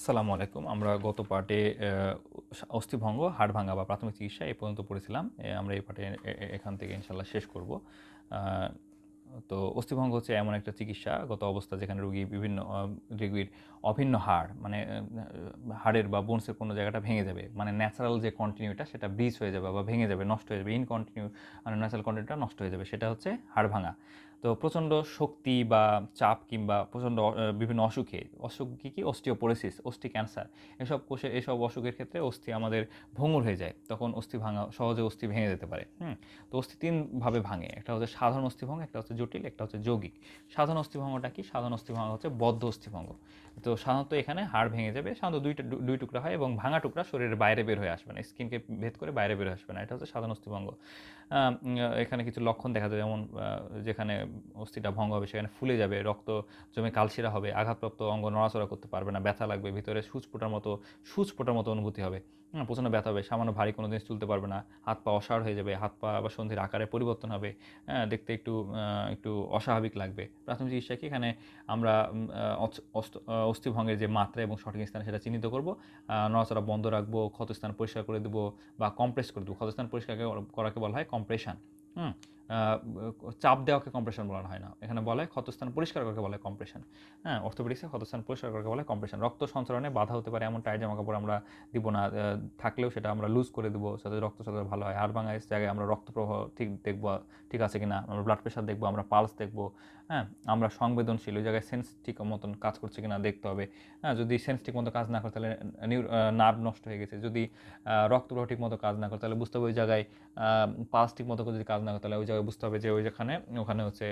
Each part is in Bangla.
আসসালামু আলাইকুম। আমরা গত পার্টে অস্থিভঙ্গ, হাড় ভাঙা বা প্রাথমিক চিকিৎসা এই পর্যন্ত পড়েছিলাম। আমরা এই পার্টে এখান থেকে ইনশাল্লাহ শেষ করব। তো অস্থিভঙ্গ হচ্ছে এমন একটা চিকিৎসা, গত অবস্থা যেখানে রোগী বিভিন্ন রোগীর অভিন্ন হাড় মানে হাড়ের বা বোনসের কোনো জায়গাটা ভেঙে যাবে। মানে ন্যাচারাল যে কন্টিনিউটা সেটা ব্রিজ হয়ে যাবে বা ভেঙে যাবে, নষ্ট হয়ে যাবে ইনকন্টিনিউ মানে ন্যাচারাল কন্টিনিউটা নষ্ট হয়ে যাবে। সেটা হচ্ছে হাড় ভাঙা। তো প্রচণ্ড শক্তি বা চাপ কিংবা প্রচণ্ড বিভিন্ন অসুখে, অসুখ কী কী? অস্টিওপোরোসিস অস্থি ক্যান্সার এসব কোষে, এসব অসুখের ক্ষেত্রে অস্থি আমাদের ভঙ্গুর হয়ে যায়। তখন অস্থি ভাঙা, সহজে অস্থি ভেঙে যেতে পারে, হুম? তো অস্থি তিনভাবে ভাঙে, একটা হচ্ছে সাধারণ অস্থিভঙ্গ একটা হচ্ছে জটিল, একটা হচ্ছে যৌগিক। সাধারণ অস্থিভঙ্গটা কি? সাধারণ অস্থিভঙ্গ হচ্ছে বদ্ধ অস্থিভঙ্গ তো সাধারণত এখানে হাড় ভেঙে যাবে, সাধারণত দুইটা দুই টুকরা হয় এবং ভাঙা টুকরা শরীরের বাইরে বের হয়ে আসবে না, স্কিনকে ভেদ করে বাইরে বের হয়ে আসবে না, এটা হচ্ছে সাধারণ অস্থিভঙ্গ এখানে কিছু লক্ষণ দেখা যায়, যেমন যেখানে অস্থিটা ভঙ্গ হবে, সেখানে ফুলে যাবে, রক্ত জমে কালশিরা হবে, আঘাতপ্রাপ্ত অঙ্গ নড়াচড়া করতে পারবে না, ব্যথা লাগবে, ভিতরে সুচ ফোটার মতো, সুচ ফোটার মতো অনুভূতি হবে। প্রচণ্ড ব্যথা হবে, সামান্য ভারী কোনো জিনিস তুলতে পারবে না, হাত পা অসাড় হয়ে যাবে, হাত পা বা সন্ধির আকারে পরিবর্তন হবে হ্যাঁ দেখতে একটু একটু অস্বাভাবিক লাগবে। প্রাথমিক চিকিৎসা কি? এখানে আমরা অস্থিভঙ্গের যে মাত্রা এবং সঠিক স্থানে সেটা চিহ্নিত করব নড়াচড়া বন্ধ রাখব, ক্ষতস্থান পরিষ্কার করে দেবো বা কমপ্রেস করে দেবো। ক্ষতস্থান পরিষ্কার করাকে বলা হয় কম্প্রেশন হুম চাপ দেওয়াকে কম্প্রেশন বলা হয় না। এখানে বলে ক্ষতস্থান পরিষ্কার করাকে বলে কম্প্রেশন হ্যাঁ অর্থোপেডিক্সে ক্ষতস্থান পরিষ্কার করাকে বলে কম্প্রেশন রক্ত সঞ্চালনে বাধা হতে পারে এমন টাইট জামা কাপড় আমরা দিব না থাকলেও সেটা আমরা লুজ করে দেবো যাতে রক্ত চলাচল ভালো হয়। আর ভাঙা জায়গায় আমরা রক্ত প্রবাহ ঠিক দেখব, ঠিক আছে কি না আমরা ব্লাড প্রেশার দেখব, আমরা পালস দেখব। হ্যাঁ আমরা সংবেদনশীল, ওই জায়গায় সেন্স ঠিক মতন কাজ করছে কিনা দেখতে হবে। হ্যাঁ যদি সেন্স ঠিক মতো কাজ না করে তাহলে নিউ নার্ভ নষ্ট হয়ে গেছে। যদি রক্ত প্রবাহ ঠিক মতো কাজ না করে তাহলে বুঝতে হবে ওই জায়গায় পালস ঠিক মতো যদি কাজ না করে তাহলে ওই জায়গায় বুঝতে হবে যে ওই যেখানে, ওখানে হচ্ছে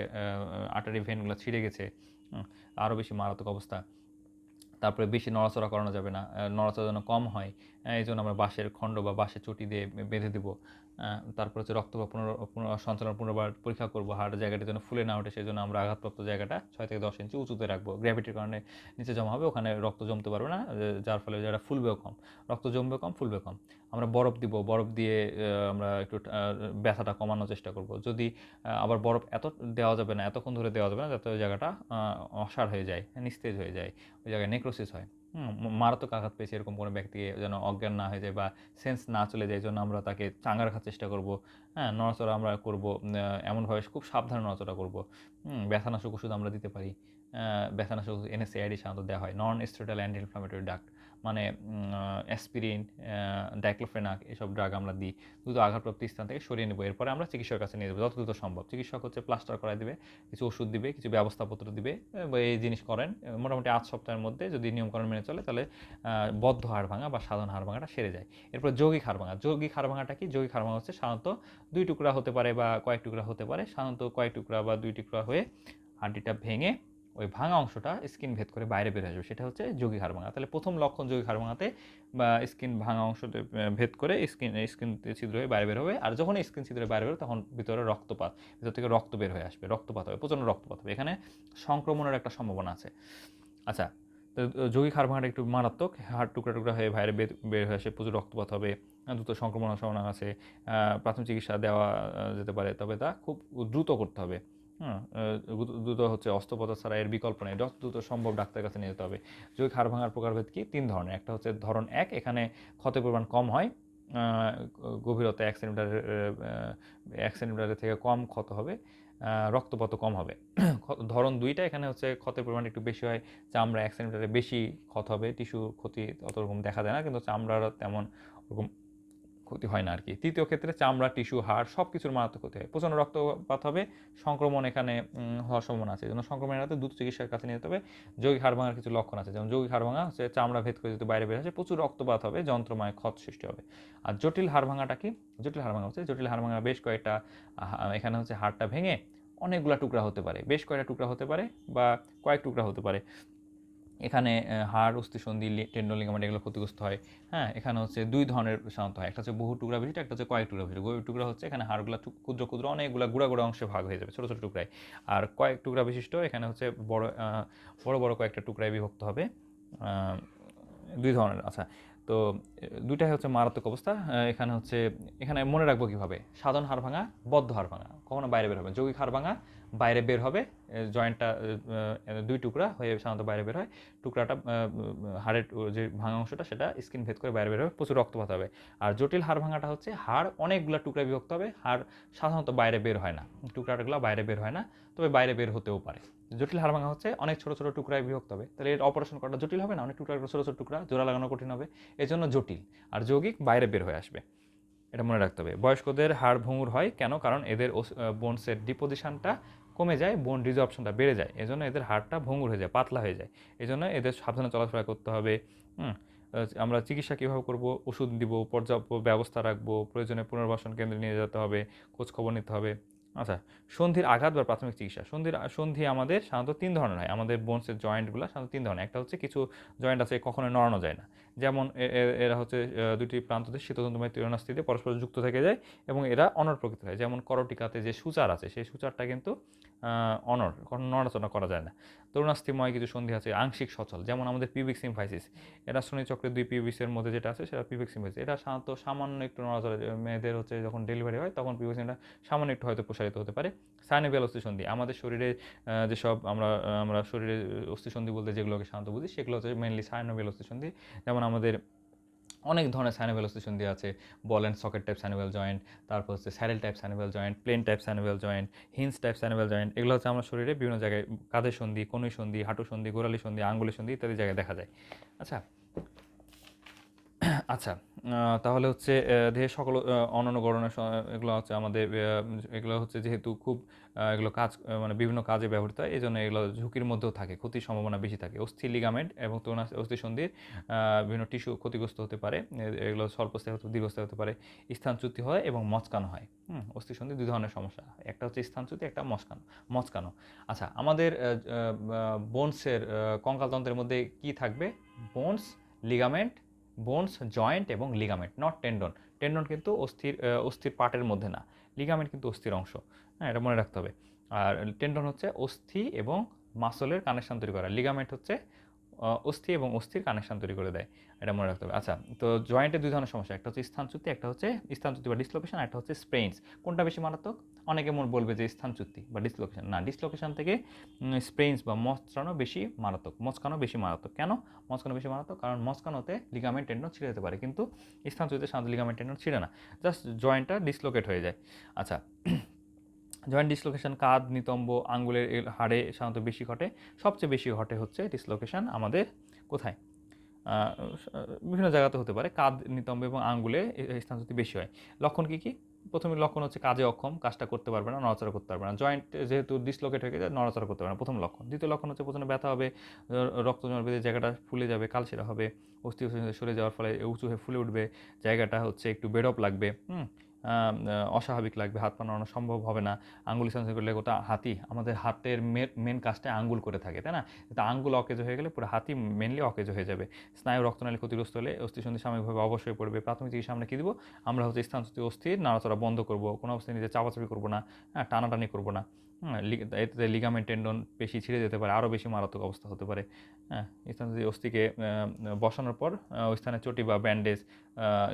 আটারি ভেনগুলো ছিঁড়ে গেছে আরও বেশি মারাত্মক অবস্থা। তারপরে বেশি নড়াচড়া করানো যাবে না নড়াচড়া যেন কম হয় এই জন্য আমরা বাঁশের খণ্ড বা বাঁশের চটি দিয়ে বেঁধে দেবো। তারপর হচ্ছে রক্ত পুনর সঞ্চালন পুনর্বার পরীক্ষা করব হাড় জায়গাটা যেন ফুলে না ওঠে সেই জন্য আমরা আঘাতপ্রাপ্ত জায়গাটা ছয় থেকে দশ ইঞ্চি উঁচুতে রাখব। গ্র্যাভিটির কারণে নিচে জমা হবে, ওখানে রক্ত জমতে পারবে না যার ফলে জায়গাটা ফুলবেও কম। রক্ত জমবে কম, ফুলবে কম। আমরা বরফ দিব, বরফ দিয়ে আমরা একটু ব্যথাটা কমানোর চেষ্টা করব। যদি আবার বরফ এত দেওয়া যাবে না, এতক্ষণ ধরে দেওয়া যাবে না, যাতে ওই জায়গাটা অসাড় হয়ে যায়, নিস্তেজ হয়ে যায়, ওই জায়গায় নেক্রোসিস হয়। মারাত্মক আঘাত পেয়েছে এরকম কোনো ব্যক্তিকে যেন অজ্ঞান না হয়ে যায় বা সেন্স না চলে যায় জন্য আমরা তাকে চাঙ্গা রাখার চেষ্টা করব। হ্যাঁ নড়াচড়া আমরা করব এমনভাবে খুব সাবধানে নড়াচড়া করব। ব্যথানাশক ওষুধ আমরা দিতে পারি। ব্যথানাশক এনএসএআইডি সাধারণত দেওয়া হয় non steroidal anti inflammatory duct মানে অ্যাসপিরিন ডাইক্লোফেনাক এসব ড্রাগ আমরা দিই। দ্রুত আঘাতপ্রাপ্ত স্থান থেকে সরিয়ে নেব। এরপরে আমরা চিকিৎসকের কাছে নিয়ে যাব। যত দ্রুত সম্ভব। চিকিৎসক হচ্ছে প্লাস্টার করাই দিবে, কিছু ওষুধ দিবে, কিছু ব্যবস্থাপত্র দিবে এই জিনিস করেন। মোটামুটি আট সপ্তাহের মধ্যে যদি নিয়মকানুন মেনে চলে, তাহলে বদ্ধ হাড় ভাঙা বা সাধারণ হাড় ভাঙাটা সেরে যায়। এরপর যৌগিক হাড় ভাঙা। যৌগিক হাড় ভাঙাটা কি? যৌগিক হাড় ভাঙা হচ্ছে সাধারণত দুই টুকরা হতে পারে বা কয়েক টুকরা হতে পারে। সাধারণত কয়েক টুকরা বা দুই টুকরা হয়ে হাড্ডিটা ভেঙে ওই ভাঙা অংশটা স্কিন ভেদ করে বাইরে বের আসবে। সেটা হচ্ছে যোগী হাড় ভাঙা তাহলে প্রথম লক্ষণ যোগী হাড় ভাঙাতে বা স্কিন ভাঙা আহ, ভেদ করে স্কিন স্কিন ছিদ্র হয়ে বাইরে বের হবে। আর যখন স্কিন ছিদ্র বাইরে বের তখন ভিতরে রক্তপাত ভিতর থেকে রক্ত বের হয়ে আসবে। রক্তপাত হবে প্রচণ্ড রক্তপাত হবে। এখানে সংক্রমণের একটা সম্ভাবনা আছে। আচ্ছা তো হাড় ভাঙাটা একটু মারাত্মক। হাড় টুকরা টুকরা হয়ে বাইরে বের হয়ে আসে প্রচুর রক্তপাত হবে দ্রুত সংক্রমণ সম্ভাবনা আছে প্রাথমিক চিকিৎসা দেওয়া যেতে পারে। তবে তা খুব দ্রুত করতে হবে। হ্যাঁ দ্রুত- হচ্ছে অস্ত্রোপচার ছাড়া এর বিকল্প নেই। দ্রুত সম্ভব ডাক্তারের কাছে নিয়ে যেতে হবে। যৌগিক হাড় ভাঙার প্রকারভেদ কি? তিন ধরনের। একটা হচ্ছে ধরন এক, এখানে ক্ষতের পরিমাণ কম হয় গভীরতা এক সেন্টিমিটার এক সেন্টিমিটারের থেকে কম ক্ষত হবে রক্তপাত কম হবে। ধরন দুইটা, এখানে হচ্ছে ক্ষতের পরিমাণ একটু বেশি হয়, চামড়া এক সেন্টিমিটারে বেশি ক্ষত হবে, টিস্যু ক্ষতি অত রকম দেখা যায় না, কিন্তু চামড়ার তেমন ওরকম ক্ষতি হয় না আর কি তৃতীয় ক্ষেত্রে চামড়া, টিস্যু, হাড় সব কিছুর মারাত্মক ক্ষতি হয়। প্রচণ্ড রক্তপাত হবে, সংক্রমণ এখানে হওয়ার সম্ভাবনা আছে। এই জন্য সংক্রমণ এড়াতে দ্রুত চিকিৎসার কাছে নিয়ে যেতে হবে। যৌগিক হাড় ভাঙার কিছু লক্ষণ আছে। যেমন যৌগিক হাড় ভাঙা হচ্ছে চামড়া ভেদ করে যদি বাইরে বের আসে প্রচুর রক্তপাত হবে, যন্ত্রময় ক্ষত সৃষ্টি হবে। আর জটিল হাড় ভাঙাটা কি? জটিল হাড় ভাঙা হচ্ছে, জটিল হাড় ভাঙা বেশ কয়েকটা এখানে হচ্ছে হাড়টা ভেঙে অনেকগুলা টুকরা হতে পারে। বেশ কয়েকটা টুকরা হতে পারে বা কয়েক টুকরা হতে পারে। এখানে হাড় অস্থিসন্ধি টেন্ডন লিগামেন্ট এগুলো ক্ষতিগ্রস্ত হয়। হ্যাঁ এখানে হচ্ছে দুই ধরনের সাধারণত হয়। একটা হচ্ছে বহু টুকরা বিশিষ্ট, একটা হচ্ছে কয়েক টুকরা বিশিষ্ট। বহু টুকরা হচ্ছে এখানে হাড়গুলো ক্ষুদ্র ক্ষুদ্র, অনেকগুলো গুঁড়া গুঁড়া অংশে ভাগ হয়ে যাবে, ছোটো ছোটো টুকরায়। আর কয়েক টুকরা বিশিষ্ট, এখানে হচ্ছে বড় বড় বড় কয়েকটা টুকরায় বিভক্ত হবে। দুই ধরনের আচ্ছা। তো দুইটাই হচ্ছে মারাত্মক অবস্থা। এখানে হচ্ছে, এখানে মনে রাখব কীভাবে? সাধারণ হাড় ভাঙা বদ্ধ হাড় ভাঙা কখনো বাইরে বের হবে যৌগিক হাড় ভাঙা, বাইরে বের হবে জয়েন্টটা দুই টুকরা হয়ে সাধারণত বাইরে বের হয়। টুকরাটা হাড়ের যে ভাঙা অংশটা, সেটা স্কিন ভেদ করে বাইরে বের হবে, প্রচুর রক্তপাত হবে। আর জটিল হাড় ভাঙাটা হচ্ছে, হাড় অনেকগুলো টুকরা বিভক্ত হবে, হাড় সাধারণত বাইরে বের হয় না। টুকরাগুলো বাইরে বের হয় না, তবে বাইরে বের হতেও পারে। জটিল হাড় ভাঙা হচ্ছে, অনেক ছোটো ছোটো টুকরায় বিভক্ত হবে। তাহলে এর অপারেশন করাটা জটিল হবে না? অনেক টুকরা ছোটো ছোটো টুকরা, জোড়া লাগানো কঠিন হবে। এই জন্য জটিল। আর যৌগিক বাইরে বের হয়ে আসবে। এটা মনে রাখতে হবে। বয়স্কদের হাড় ভঙ্গুর হয় কেন? কারণ এদের বোনসের ডিপোজিশনটা কমে যায়, বোন রিজর্পশনটা বেড়ে যায়। এই জন্য এদের হাড়টা ভঙ্গুর হয়ে যায়, পাতলা হয়ে যায়। এই জন্য এদের সাবধানে চলাফেরা করতে হবে আমরা চিকিৎসা কীভাবে করব? ওষুধ দিব, পর্যাপ্ত ব্যবস্থা রাখব, প্রয়োজনে পুনর্বাসন কেন্দ্রে নিয়ে যেতে হবে, খোঁজখবর নিতে হবে। আচ্ছা সন্ধির আঘাত বা প্রাথমিক চিকিৎসা। সন্ধির, সন্ধি আমাদের সাধারণত তিন ধরনের হয়। আমাদের বোনসের জয়েন্টগুলো সাধারণত তিন ধরনের। একটা হচ্ছে কিছু জয়েন্ট আছে কখনো নড়ানো যায় না। যেমন এরা হচ্ছে দুটি প্রান্ততে শীততন্ত্রময় তীরণাস্থিতে পরস্পর যুক্ত থেকে যায় এবং এরা অনর প্রকৃত হয়। যেমন করটিকাতে যে সুচার আছে, সেই সুচারটা কিন্তু অনর কোনো নড়াচড়া করা যায় না। তরুণাস্থিময় কিছু সন্ধি আছে, আংশিক সচল, যেমন আমাদের পিবিক সিমফাইসিস এটা চক্রের দুই পিবিক্সের মধ্যে যেটা আছে, সেটা পিবিক সিমফাইসিস এটা সাধারণত সামান্য একটু নড়াচড়া মেয়েদের হচ্ছে যখন ডেলিভারি হয়, তখন পিবিক সিমটা সামান্য একটু হয়তো প্রসারিত হতে পারে। সাইনে সাইনোভিয়াল অস্থিসন্ধি, আমাদের শরীরে যেসব আমরা আমরা শরীরে অস্থিসন্ধি বলতে যেগুলোকে সাধারণত বুঝি, সেগুলো হচ্ছে মেনলি সাইনোভিয়াল অস্থিসন্ধি। যেমন আমাদের অনেক ধরনের সাইনোভেল দেওয়া আছে। Ball and socket type synovial joint তারপর হচ্ছে saddle type synovial joint plane type synovial joint hinge type synovial joint এগুলো হচ্ছে আমার শরীরে বিভিন্ন জায়গায় কাঁধের সন্ধি কনুই সন্ধি হাঁটু সন্ধি গোড়ালি সন্ধি, আঙ্গুলের সন্ধি ইত্যাদি জায়গায় দেখা যায়। আচ্ছা আচ্ছা তাহলে হচ্ছে দেহের সকল অন্যান্য গড়নের এগুলো হচ্ছে আমাদের এগুলো হচ্ছে যেহেতু খুব এগুলো কাজ মানে বিভিন্ন কাজে ব্যবহৃত হয় এই জন্য এগুলো ঝুঁকির মধ্যেও থাকে, ক্ষতির সম্ভাবনা বেশি থাকে। অস্থি লিগামেন্ট এবং তরুণ অস্থিসন্ধির বিভিন্ন টিস্যু ক্ষতিগ্রস্ত হতে পারে এগুলো স্বল্পস্থায়ী হতে, দীর্ঘস্থায়ী হতে পারে স্থানচ্যুতি হয় এবং মচকানো হয়। হুম অস্থিসন্ধি দুই ধরনের সমস্যা। একটা হচ্ছে স্থানচ্যুতি একটা মচকানো মচকানো। আচ্ছা আমাদের বোনসের কঙ্কালতন্ত্রের মধ্যে কি থাকবে? বোনস লিগামেন্ট বোনস জয়েন্ট এবং লিগামেন্ট নট টেন্ডন টেন্ডন কিন্তু অস্থির অস্থির পার্টের মধ্যে না লিগামেন্ট কিন্তু অস্থির অংশ। হ্যাঁ এটা মনে রাখতে হবে। আর টেন্ডন হচ্ছে অস্থি এবং মাসলের কানেকশন তৈরি করা। লিগামেন্ট হচ্ছে অস্থি এবং অস্থির কানেকশন তৈরি করে দেয়, এটা মনে রাখতে হবে। আচ্ছা তো জয়েন্টে দুই ধরনের সমস্যা, একটা হচ্ছে স্থানচ্যুতি, একটা হচ্ছে স্থানচ্যুতি বা ডিসলোকেশন একটা হচ্ছে স্প্রেইনস কোনটা বেশি মারাত্মক? অনেকে মনে বলবে যে স্থানচ্যুতি বা ডিসলোকেশন না ডিসলোকেশন থেকে স্প্রেইনস বা মচকানো বেশি মারাত্মক। মচকানো বেশি মারাত্মক। কেন? মস্কানো বেশি মারাত্মক? কারণ মস্কানোতে লিগামেন্ট টেন্ডন ছিঁড়ে যেতে পারে। কিন্তু স্থানচ্যুতিতে সাধারণত লিগামেন্ট টেন্ডন ছিঁড়ে না। জাস্ট জয়েন্টটা ডিসলোকেট হয়ে যায়। আচ্ছা জয়েন্ট ডিসলোকেশন কাঁধ, নিতম্ব, আঙ্গুলের হাড়ে সাধারণত বেশি ঘটে। সবচেয়ে বেশি ঘটে হচ্ছে ডিসলোকেশন আমাদের কোথায়? বিভিন্ন জায়গাতে হতে পারে। কাঁধ, নিতম্ব এবং আঙ্গুলে স্থানচ্যুতি বেশি হয়। লক্ষণ কী কী? প্রথমে লক্ষণ হচ্ছে কাজে অক্ষম, কাজটা করতে পারবে না, নড়াচড়া করতে পারবে না। জয়েন্ট যেহেতু ডিসলোকেট হয়ে গেছে, নড়াচড়া করতে পারবে না, প্রথম লক্ষণ। দ্বিতীয় লক্ষণ হচ্ছে প্রথমে ব্যথা হবে রক্ত জমার বেঁধে জায়গাটা ফুলে যাবে, কালসেরা হবে অস্থি সরে যাওয়ার ফলে উঁচু হয়ে ফুলে উঠবে, জায়গাটা হচ্ছে একটু বেডপ লাগবে, হুম? অস্বাভাবিক লাগবে, হাত পা সম্ভব হবে না। আঙ্গুল স্থানান্তর করলে গোটা হাতি, আমাদের হাতের মেন কাজটা আঙ্গুল করে থাকে, তাই না? তা আঙ্গুল অকেজ হয়ে গেলে পুরো হাতি মেনলি অকেজ হয়ে যাবে। স্নায়ু রক্তনালী ক্ষতিগ্রস্ত হলে অস্থিসন্ধি সাময়িকভাবে অবশ্যই পড়বে। প্রাথমিক চিকিৎসা আমরা কী দিব? আমরা হচ্ছে স্থানচ্যুতি অস্থির, নাড়াচড়া বন্ধ করব, কোনো অবস্থায় নিজে চাপাচাপি করব না হ্যাঁ টানাটানি করব না। এতে লিগামেন্ট টেন্ডন বেশি ছিঁড়ে যেতে পারে, আরও বেশি মারাত্মক অবস্থা হতে পারে। হ্যাঁ স্থানচ্যুতি অস্থিকে বসানোর পর ওই স্থানে চটি বা ব্যান্ডেজ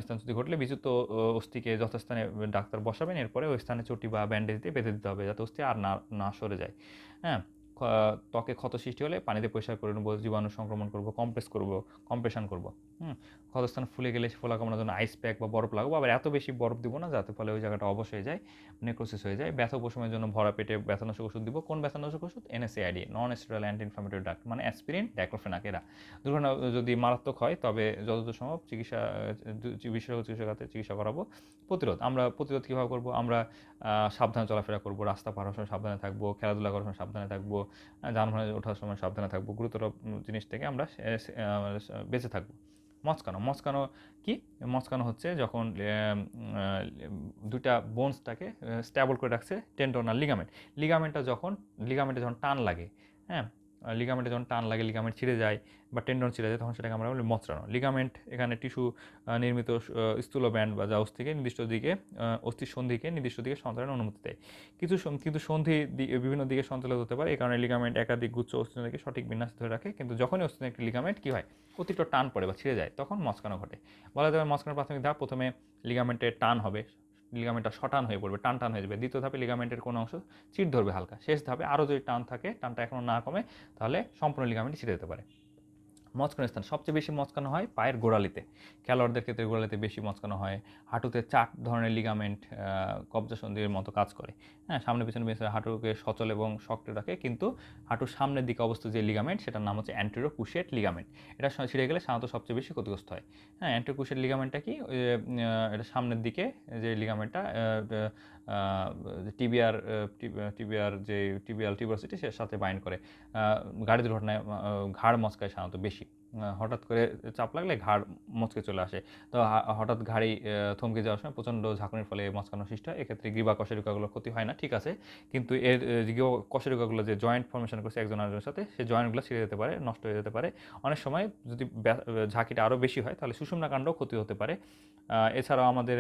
স্থানচ্যুতি ঘটলে বিচ্যুত অস্থিকে যথাস্থানে ডাক্তার বসাবেন, এরপরে ওই স্থানে চটি বা ব্যান্ডেজ দিয়ে বেঁধে দিতে হবে যাতে অস্থি আর না না সরে যায়। হ্যাঁ ত্বকে ক্ষত সৃষ্টি হলে পানিতে পরিষ্কার করে নেব, জীবাণু সংক্রমণ করব, কম্প্রেস করব, কম্প্রেশন করব। হুম ক্ষতস্থান ফুলে গেলে ফোলা কামড়ানোর জন্য আইস প্যাক বা বরফ লাগাবো। আবার এত বেশি বরফ দিব না, যাতে ফলে ওই জায়গাটা অবশ হয়ে যায় নেক্রোসিস হয়ে যায়। ব্যথা উপশমের জন্য ভরা পেটে ব্যথানাশক ওষুধ দিব। কোন ব্যথানাশক ওষুধ? NSAID non steroid anti inflammatory drug মানে অ্যাসপিরিন ডাইক্লোফেনাক এরা। দুর্ঘটনা যদি মারাত্মক হয়, তবে যতদূর সম্ভব চিকিৎসা বিশেষজ্ঞ চিকিৎসকের চিকিৎসা করাবো। প্রতিরোধ, আমরা প্রতিরোধ কীভাবে করব? আমরা সাবধানে চলাফেরা করব, রাস্তা পার হওয়ার সময় সাবধানে থাকব, খেলাধুলা করার সময় সাবধানে থাকব যানবাহনে ওঠার সময় সাবধানে থাকব। গুরুতর জিনিস থেকে আমরা বেঁচে থাকব। মচকানো মচকানো কি? মচকানো হচ্ছে যখন আহ, বোনসটাকে স্ট্যাবল করে রাখছে টেন্ডন আর লিগামেন্ট। লিগামেন্টটা যখন লিগামেন্টে যখন টান লাগে হ্যাঁ লিগামেন্টে যখন টান লাগে লিগামেন্ট ছিঁড়ে যায় বা টেন্ডন ছিঁড়ে যায়, তখন সেটাকে আমরা বলি মচড়ানো লিগামেন্ট এখানে টিস্যু নির্মিত স্থূল ব্যান্ড বা জাউস থেকে নির্দিষ্ট দিকে অস্থির সন্ধিকে নির্দিষ্ট দিকে সঞ্চালনের অনুমতি দেয়। কিছু কিন্তু সন্ধি বিভিন্ন দিকে সঞ্চালিত হতে পারে, এই কারণে লিগামেন্ট একাধিক গুচ্ছ অস্থিকে সঠিক বিন্যাস ধরে রাখে। কিন্তু যখনই অস্থির একটি লিগামেন্ট কী হয়? অতিরিক্ত টান পড়ে বা ছিঁড়ে যায়, তখন মচকানো ঘটে। বলা যাবে মচকানোর প্রাথমিক ধাপ, প্রথমে লিগামেন্টের টান হবে। লিগামেন্টটা শটান হয়ে পড়বে টান টান হয়ে যাবে। দ্বিতীয় ধাপে লিগামেন্টের কোনো অংশ চিট ধরবে হালকা। শেষ ধাপে আরও যদি টান থাকে, টানটা এখনও না কমে, তাহলে সম্পূর্ণ লিগামেন্ট ছিঁড়ে যেতে পারে। মচকানো স্থান। সবচেয়ে বেশি মচকানো হয় পায়ের গোড়ালিতে। খেলোয়াড়দের ক্ষেত্রে গোড়ালিতে বেশি মচকানো হয়। হাঁটুতে চার ধরনের লিগামেন্ট কবজা সন্ধির মতো কাজ করে। হ্যাঁ সামনে পিছনে বেশি হাঁটুকে সচল এবং শক্ত রাখে, কিন্তু হাঁটুর সামনের দিকে অবস্থিত যে লিগামেন্ট সেটার নাম হচ্ছে অ্যান্টেরো কুশেট লিগামেন্ট এটা ছিঁড়ে গেলে সাধারণত সবচেয়ে বেশি ক্ষতিগ্রস্ত হয়। হ্যাঁ অ্যান্টেরো কুশেট লিগামেন্টটা কি? এটা সামনের দিকে যে লিগামেন্টটা টিবিআর টিবিআর যে টিবিআল টিউবারসিটি সে সাথে বাইন্ড করে। গাড়ি দুর্ঘটনায় ঘাড় মচকায় সাধারণত বেশি। হঠাৎ করে চাপ লাগলে ঘাড় মচকে চলে আসে। তো হঠাৎ ঘাড়ি থমকে যাওয়ার সময় প্রচণ্ড ঝাঁকুনির ফলে মচকানো সৃষ্টি হয় এক্ষেত্রে গ্রীবা কশেরুকাগুলোর ক্ষতি হয় না ঠিক আছে? কিন্তু এর কশেরুকাগুলো যে জয়েন্ট ফর্মেশন করছে একজন আরেকজনের সাথে সেই জয়েন্টগুলো ছিঁড়ে যেতে পারে নষ্ট হয়ে যেতে পারে। অনেক সময় যদি ঝাঁকিটা আরও বেশি হয় তাহলে সুষুম্না কাণ্ডও ক্ষতি হতে পারে। এছাড়াও আমাদের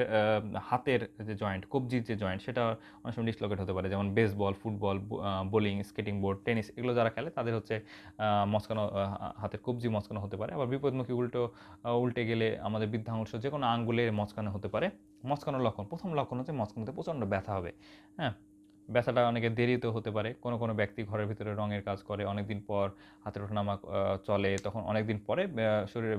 হাতের যে জয়েন্ট কবজির যে জয়েন্ট সেটা অনেক সময় ডিসলোকেট হতে পারে। যেমন baseball football bowling skating board tennis এগুলো যারা খেলে তাদের হচ্ছে আহ, মচকানো হাতের কবজি মচকানো হতে পারে। আবার বিপদমুখী উল্টো উল্টে গেলে আমাদের বৃদ্ধাংশ যে কোনো আঙ্গুলের মচকানো হতে পারে। মচকানোর লক্ষণ, প্রথম লক্ষণ হচ্ছে মচকানোতে প্রচণ্ড ব্যথা হবে হ্যাঁ? ব্যথাটা অনেকে দেরিতেও হতে পারে। কোনো কোনো ব্যক্তি ঘরের ভিতরে রঙের কাজ করে, অনেকদিন পর হাতের ওঠানামা চলে, তখন অনেকদিন পরে শরীরে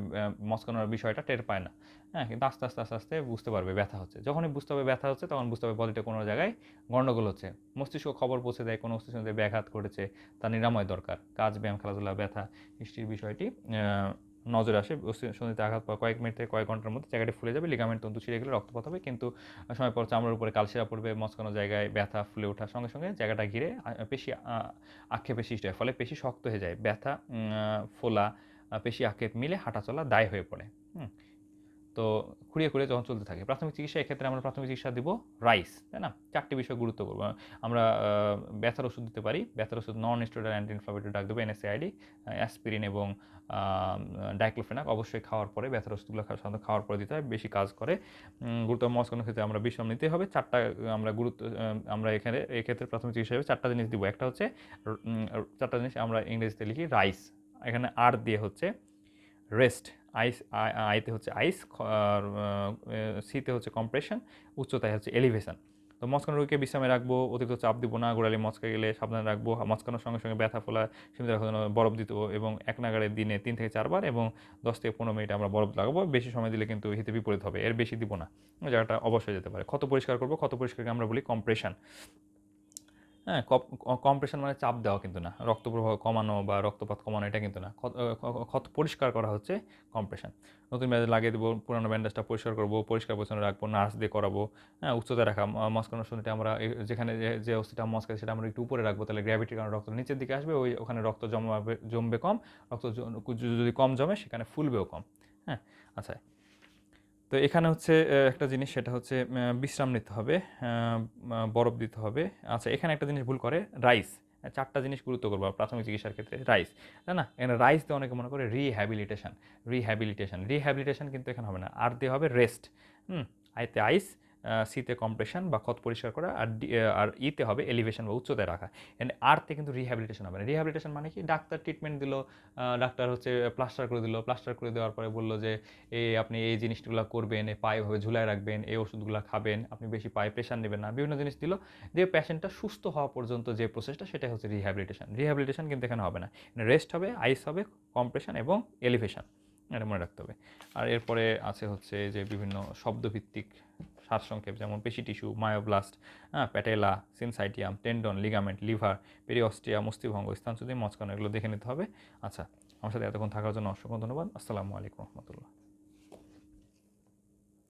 মস্কানোর বিষয়টা টের পায় না। হ্যাঁ কিন্তু আস্তে আস্তে আস্তে আস্তে বুঝতে পারবে ব্যথা হচ্ছে। যখনই বুঝতে হবে ব্যথা হচ্ছে, তখন বুঝতে হবে বডিতে কোনো জায়গায় গণ্ডগোল হচ্ছে। মস্তিষ্ক খবর পৌঁছে দেয়, কোনো মস্তিষ্কে ব্যাঘাত ঘটেছে তার নিরাময় দরকার। কাজ, ব্যায়াম, খেলাধুলা, ব্যথা, হিস্ট্রির বিষয়টি নজরে আসে সন্ধিতে আঘাত পাওয়া কয়েক মিনিট থেকে কয়েক ঘণ্টার মধ্যে জায়গাটি ফুলে যাবে লিগামেন্ট তন্তু ছিঁড়ে গেলে রক্তপাত হবে, কিন্তু সময় পর চামড়ার উপরে কালশিরা পড়বে মচকানো জায়গায় ব্যথা ফুলে ওঠার সঙ্গে সঙ্গে জায়গাটা ঘিরে পেশি আক্ষেপে সৃষ্টি হয়, ফলে পেশি শক্ত হয়ে যায়, ব্যথা ফোলা পেশি আক্ষেপ মিলে হাঁটাচলা দায় হয়ে পড়ে। হুম। তো খুঁড়িয়ে খুঁড়িয়ে যখন চলতে থাকে, প্রাথমিক চিকিৎসা এক্ষেত্রে আমরা প্রাথমিক চিকিৎসা দিব রাইস, তাই না? চারটি বিষয় গুরুত্ব করব আমরা ব্যথার ওষুধ দিতে পারি, ব্যথার ওষুধ নন স্টেরয়েড অ্যান্টি ইনফ্লামেটরি ডাক দেবো এনএসএআইডি অ্যাসপিরিন এবং ডাইক্লোফেনাক অবশ্যই খাওয়ার পরে, ব্যথার ওষুধগুলো সাধারণত খাওয়ার পরে দিতে হয়, বেশি কাজ করে। গুরুত্ব মস্কানোর ক্ষেত্রে আমরা বিশ্রাম নিতে হবে, চারটা, আমরা গুরুত্ব আমরা এখানে, এক্ষেত্রে প্রাথমিক চিকিৎসা হিসেবে চারটা জিনিস দিব। একটা হচ্ছে চারটা জিনিস আমরা ইংরেজিতে লিখি রাইস। এখানে আর দিয়ে হচ্ছে রেস্ট। আইস আই- আইতে হচ্ছে আইস আর সিতে হচ্ছে কম্প্রেশন উচ্চতায় হচ্ছে এলিভেশন তো মস্কানো রোগীকে বিশ্রামে রাখব, অতিরিক্ত চাপ দিব না, গোড়ালি মস্কা গেলে সাবধানে রাখব মস্কানোর সঙ্গে সঙ্গে ব্যথা ফোলা সীমিত রাখার জন্য বরফ দিতে এবং এক নাগাড়ে দিনে তিন থেকে চারবার এবং দশ থেকে পনেরো মিনিট আমরা বরফ লাগাবো, বেশি সময় দিলে কিন্তু হিতে বিপরীত হবে, এর বেশি দিব না। জায়গাটা অবশ্যই যেতে পারে। ক্ষত পরিষ্কার করব, ক্ষত পরিষ্কারকে আমরা বলি কম্প্রেশন হ্যাঁ কম্প্রেশন মানে চাপ দেওয়া কিন্তু না। রক্ত প্রবাহ কমানো বা রক্তপাত কমানো, এটা কিন্তু না। ক্ষত- পরিষ্কার করা হচ্ছে কম্প্রেশন নতুন ব্যান্ডেজ লাগিয়ে দেবো, পুরানো ব্যান্ডেজটা পরিষ্কার করব, পরিষ্কার পরিচ্ছন্ন রাখব, নার্স দিয়ে করাবো হ্যাঁ উচ্চতা রাখা মস্কানোর শুনতে আমরা যেখানে যে- অস্থিটা মস্কায় সেটা আমরা একটু উপরে রাখব, তাহলে গ্র্যাভিটির কারণে রক্ত নিচের দিকে আসবে, ওই ওখানে রক্ত জমাবে, জমবে কম, রক্ত যদি কম জমে সেখানে ফুলবেও কম। হ্যাঁ আচ্ছা তো এখানে হচ্ছে একটা জিনিস সেটা হচ্ছে বিশ্রাম নিতে হবে বরফ দিতে হবে। আচ্ছা এখানে একটা জিনিস ভুল করে, রাইস। চারটা জিনিস গুরুত্ব করব, প্রাথমিক চিকিৎসার ক্ষেত্রে, রাইস। তাই না? এখানে রাইস দিয়ে অনেকে মনে করে রিহ্যাবিলিটেশন রিহ্যাবিলিটেশন রিহ্যাবিলিটেশন কিন্তু এখানে হবে না। আর দিয়ে হবে রেস্ট হুম? আইতে আইস সিতে কম্প্রেশন বা ক্ষত পরিষ্কার করা আর আর ইতে হবে এলিভেশন বা উচ্চতায় রাখা। এন্ড আরতে কিন্তু রিহ্যাবিলিটেশন হবে না। রিহ্যাবিলিটেশন মানে কি? ডাক্তার ট্রিটমেন্ট দিল ডাক্তার হচ্ছে প্লাস্টার করে দিল। প্লাস্টার করে দেওয়ার পরে বলল যে এই আপনি এই জিনিসগুলো করবেন, এ পায়ে ভাবে ঝুলায় রাখবেন, এই ওষুধগুলো খাবেন, আপনি বেশি পায়ে প্রেশার নেবেন না। বিভিন্ন জিনিস দিল। যে পেশেন্টটা সুস্থ হওয়া পর্যন্ত যে প্রসেসটা সেটা হচ্ছে রিহ্যাবিলিটেশন রিহ্যাবিলিটেশন কিন্তু এখানে হবে না। রেস্ট হবে আইস হবে কম্প্রেশন এবং এলিভেশন এটা মনে রাখতে হবে। আর এরপরে আছে হচ্ছে যে বিভিন্ন শব্দভিত্তিক সারসংক্ষেপ যেমন পেশি টিস্যু, মায়োব্লাস্ট হ্যাঁ patella, syncytium, tendon, ligament, lever periostea মস্তিভঙ্গ স্থানচ্যুতি মচকানো এগুলো দেখে নিতে হবে। আচ্ছা আমার সাথে এতক্ষণ থাকার জন্য অসংখ্য ধন্যবাদ। আসসালামু আলাইকুম রহমতুল্লাহ।